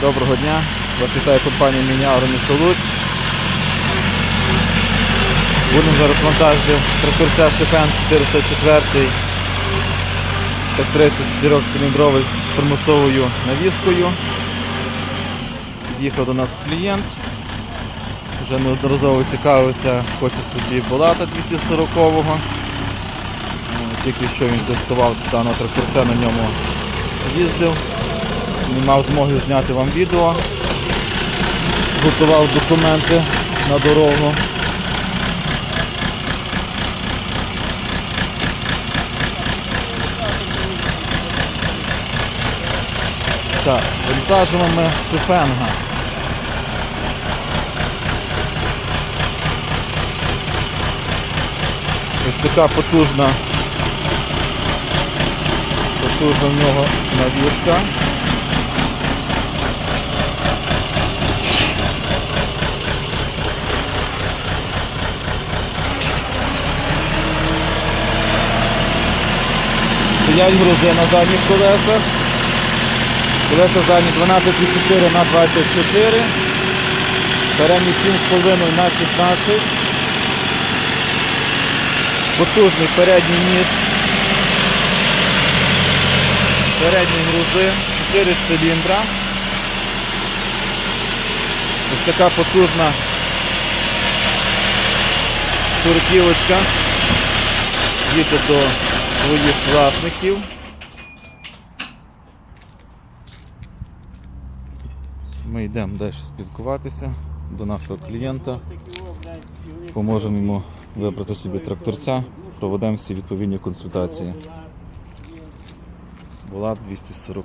Доброго дня. Вас вітає компанія Мініагро місто Луцьк. Будемо зараз вантажити тракторця Шефен 404 тракторець 4-циліндровий з примусовою навіскою. Під'їхав до нас клієнт. Вже неодноразово цікавився, хоче собі Болата 240-го. Е, Тільки що він тестував даного тракторця, на ньому їздив. Не мав змоги зняти вам відео. Готував документи на дорогу. Так, вантажимо ми шифенга. Ось така потужна, потужна в нього навіска. Стоять грузи на задніх колесах. Колеса задні 12,4 на 24. Передні 7,5 на 16. Потужний передній міст. Передні грузи, 4 циліндра. Ось така потужна сороківочка. Їде до своїх власників. Ми йдемо далі спілкуватися до нашого клієнта. Поможемо йому вибрати собі тракторця, проведемо всі відповідні консультації. Була 240